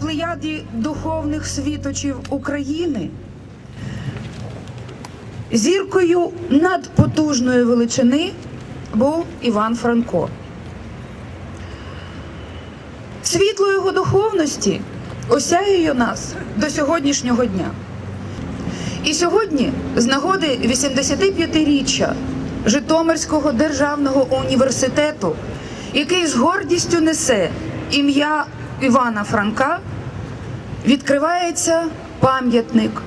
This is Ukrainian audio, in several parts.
плеяді духовних світочів України зіркою надпотужної величини був Іван Франко. Світло його духовності осяює нас до сьогоднішнього дня. І сьогодні, з нагоди 85-річчя Житомирського державного університету, який з гордістю несе ім'я Івана Франка, відкривається пам'ятник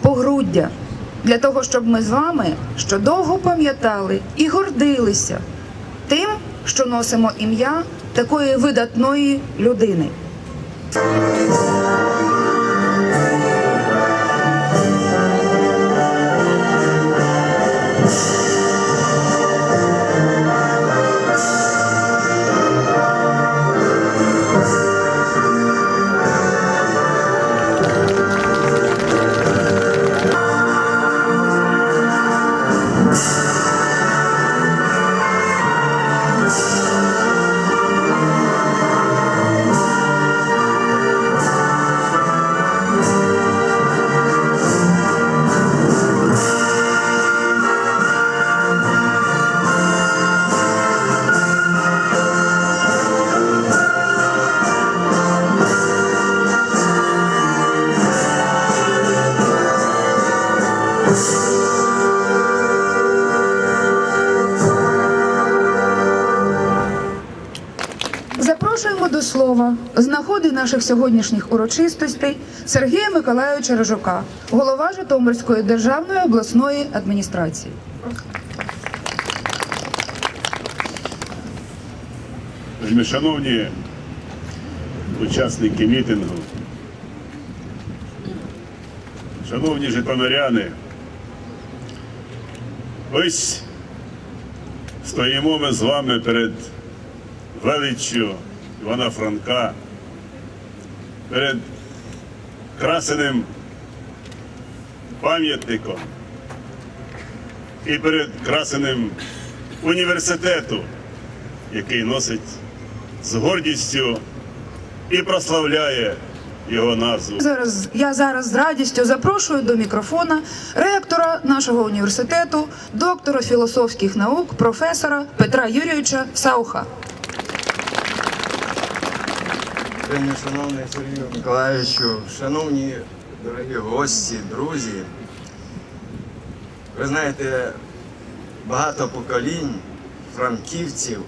погруддя для того, щоб ми з вами що довго пам'ятали і гордилися тим, що носимо ім'я такої видатної людини. Слова з нагоди наших сьогоднішніх урочистостей Сергія Миколайовича Рожука, голова Житомирської державної обласної адміністрації. Шановні учасники мітингу, шановні житомиряни, ось стоїмо ми з вами перед величчю Івана Франка, перед красеним пам'ятником і перед красеним університету, який носить з гордістю і прославляє його назву. Зараз я зараз з радістю запрошую до мікрофона ректора нашого університету, доктора філософських наук, професора Петра Юрійовича Сауха. Шановний Сергію Миколаївичу, шановні дорогі гості, друзі. Ви знаєте, багато поколінь франківців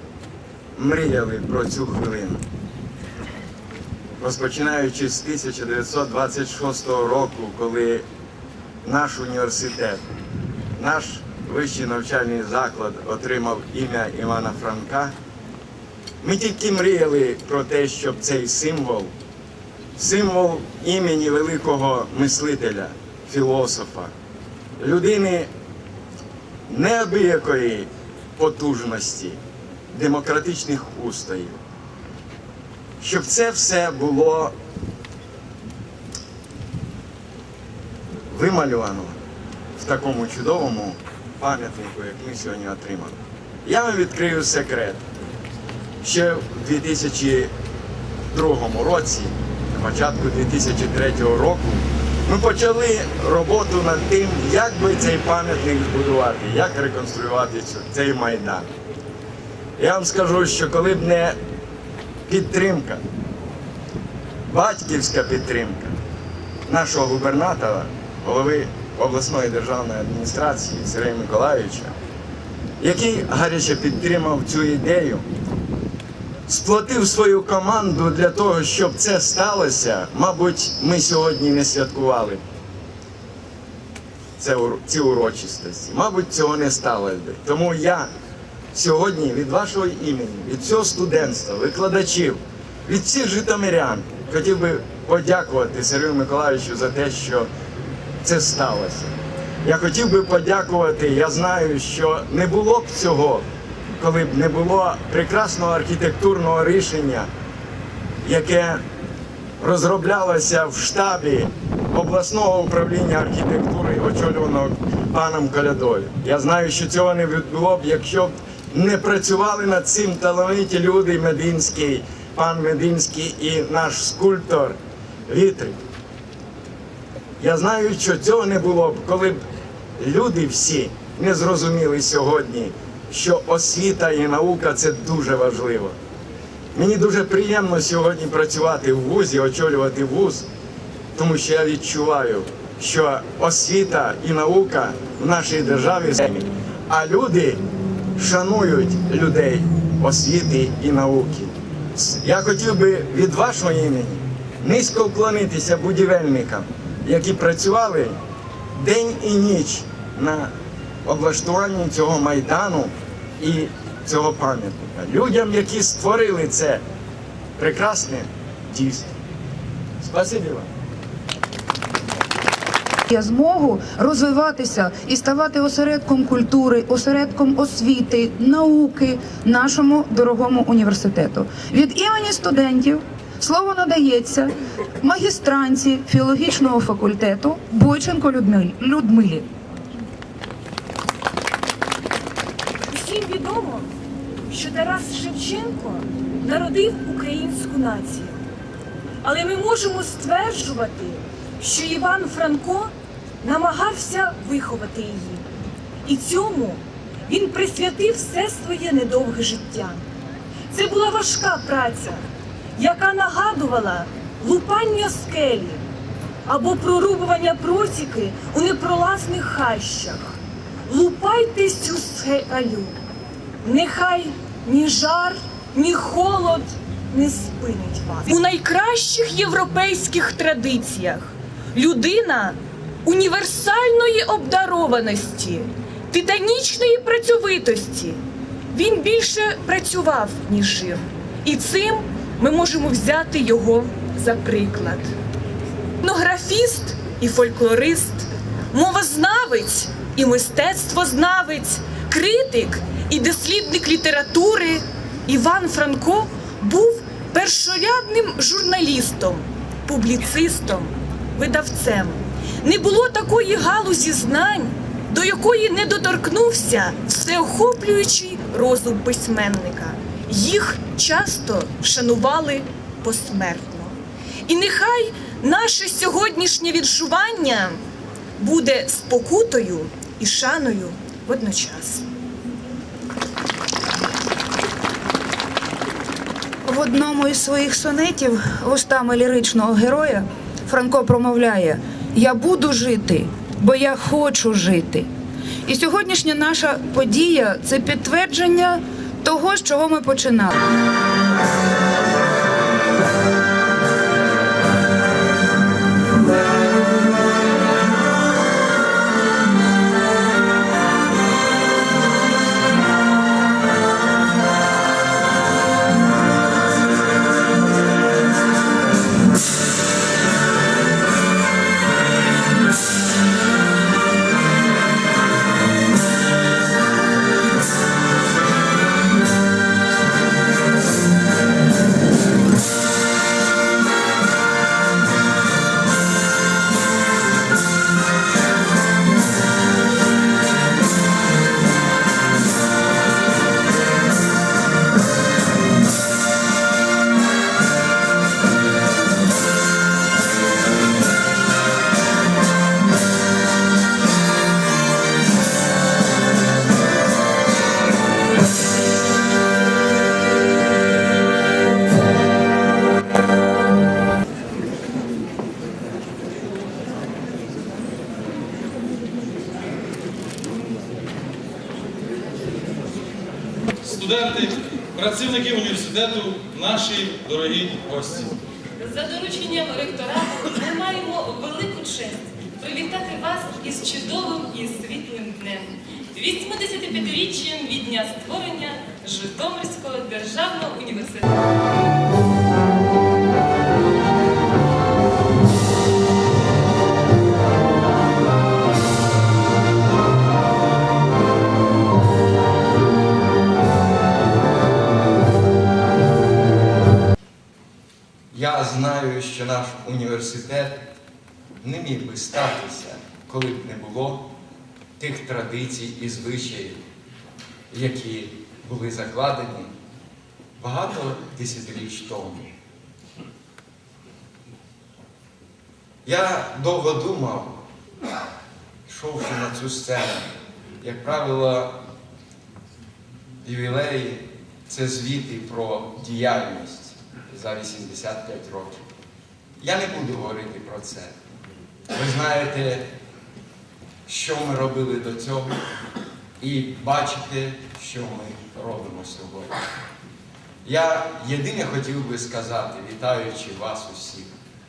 мріяли про цю хвилину. Розпочинаючи з 1926 року, коли наш університет, наш вищий навчальний заклад отримав ім'я Івана Франка, ми тільки мріяли про те, щоб цей символ, символ імені великого мислителя, філософа, людини неабиякої потужності, демократичних устоїв, щоб це все було вималювано в такому чудовому пам'ятнику, як ми сьогодні отримали. Я вам відкрию секрет ще в 2002 році, на початку 2003 року, ми почали роботу над тим, як би цей пам'ятник збудувати, як реконструювати цей майдан. Я вам скажу, що коли б не підтримка, батьківська підтримка нашого губернатора, голови обласної державної адміністрації Сергія Миколаївича, який гаряче підтримав цю ідею, сплотив свою команду для того, щоб це сталося, мабуть, ми сьогодні не святкували це, ці урочистості. Мабуть, цього не сталося би. Тому я сьогодні від вашого імені, від всього студентства, викладачів, від всіх житомирян хотів би подякувати Сергію Миколаївичу за те, що це сталося. Я хотів би подякувати. Я знаю, що не було б цього, коли б не було прекрасного архітектурного рішення, яке розроблялося в штабі обласного управління архітектури, очолюваного паном Колядою. Я знаю, що цього не було б, якщо б не працювали над цим талановиті люди Мединський, пан Мединський і наш скульптор вітри. Я знаю, що цього не було б, коли б люди всі не зрозуміли сьогодні, що освіта і наука це дуже важливо. Мені дуже приємно сьогодні працювати в вузі, очолювати вуз, тому що я відчуваю, що освіта і наука в нашій державі, а люди шанують людей освіти і науки. Я хотів би від вашого імені низько вклонитися будівельникам, які працювали день і ніч на облаштуванні цього майдану і цього пам'ятника. Людям, які створили це прекрасне дійство. Спасибі вам. Є змогу розвиватися і ставати осередком культури, осередком освіти, науки нашому дорогому університету. Від імені студентів слово надається магістранці філологічного факультету Бойченко Людмилі. Що Тарас Шевченко народив українську націю. Але ми можемо стверджувати, що Іван Франко намагався виховати її. І цьому він присвятив все своє недовге життя. Це була важка праця, яка нагадувала лупання скелі або прорубування просіки у непролазних хащах. Лупайте цю скелю, нехай ні жар, ні холод не спинить вас. У найкращих європейських традиціях людина універсальної обдарованості, титанічної працьовитості. Він більше працював, ніж жив. І цим ми можемо взяти його за приклад. Етнографіст і фольклорист, мовознавець і мистецтвознавець, критик і дослідник літератури Іван Франко був першорядним журналістом, публіцистом, видавцем. Не було такої галузі знань, до якої не доторкнувся всеохоплюючий розум письменника. Їх часто шанували посмертно. І нехай наше сьогоднішнє відчування буде спокутою і шаною водночас. В одному із своїх сонетів вустами ліричного героя Франко промовляє: Я буду жити, бо я хочу жити. І сьогоднішня наша подія це підтвердження того, з чого ми починали. Студенти, працівники університету, наші дорогі гості. За дорученням ректорату ми маємо велику честь привітати вас із чудовим і світлим днем, 85-річчям від дня створення Житомирського державного університету. Знаю, що наш університет не міг би статися, коли б не було тих традицій і звичаїв, які були закладені багато десятиріч тому. Я довго думав, йшовши на цю сцену. Як правило, ювілеї це звіти про діяльність за 85 років. Я не буду говорити про це. Ви знаєте, що ми робили до цього, і бачите, що ми робимо сьогодні. Я єдине хотів би сказати, вітаючи вас усіх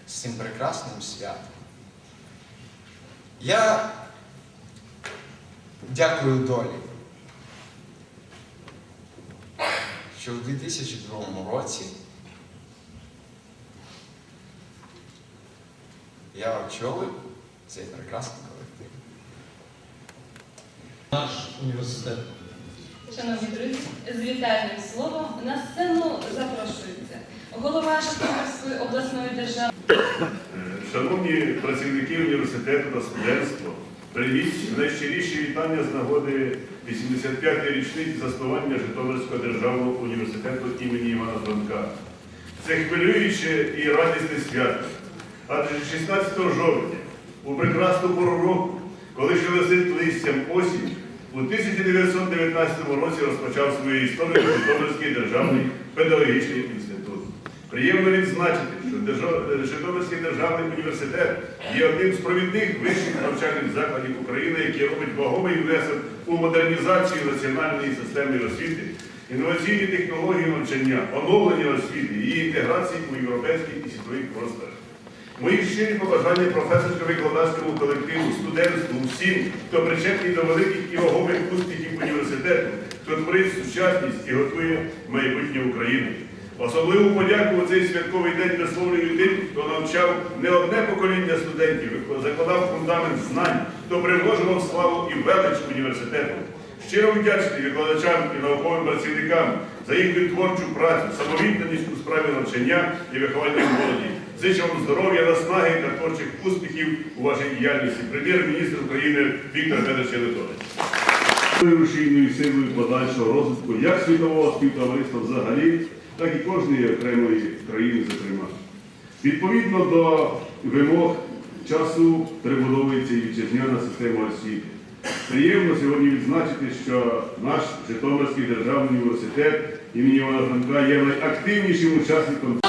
з цим прекрасним святом. Я дякую долі, що в 2002 році я очолив цей прекрасний колектив. Наш університет. Шановні друзі, з вітальним словом на сцену запрошується голова Житомирської обласної держави. Шановні працівники університету та студентство, прийміть найщиріші вітання з нагоди 85-ї річниці заснування Житомирського державного університету імені Івана Франка. Це хвилююче і радісне свято. Адже 16 жовтня, у прекрасну пору року, коли ще лисить листям осінь, у 1919 році розпочав свою історію Житомирський державний педагогічний інститут. Приємно відзначити, що Житомирський державний університет є одним з провідних вищих навчальних закладів України, який робить вагомий внесок у модернізацію національної системи освіти, інноваційні технології навчання, оновлення освіти, її інтеграції у європейський і світовий простір. Мої щирі побажання професорсько-викладацькому колективу, студентству, всім, хто причетний до великих і вагомих успіхів університету, хто творить сучасність і готує майбутнє України. Особливу подяку у цей святковий день висловлюю тим, хто навчав не одне покоління студентів, закладав фундамент знань, хто примножував славу і велич університету. Щиро вдячний викладачам і науковим працівникам за їхню творчу працю, самовідданість у справі навчання і виховання молоді. Зичу вам здоров'я, наснаги та творчих успіхів у вашій діяльності. Прем'єр-міністр України Віктор Федорович Янукович. Рушійною силою подальшого розвитку як світового співтовариства взагалі, так і кожної окремої країни, зокрема. Відповідно до вимог часу перебудовується і вітчизняна система освіти. Приємно сьогодні відзначити, що наш Житомирський державний університет імені Івана Франка є найактивнішим учасником.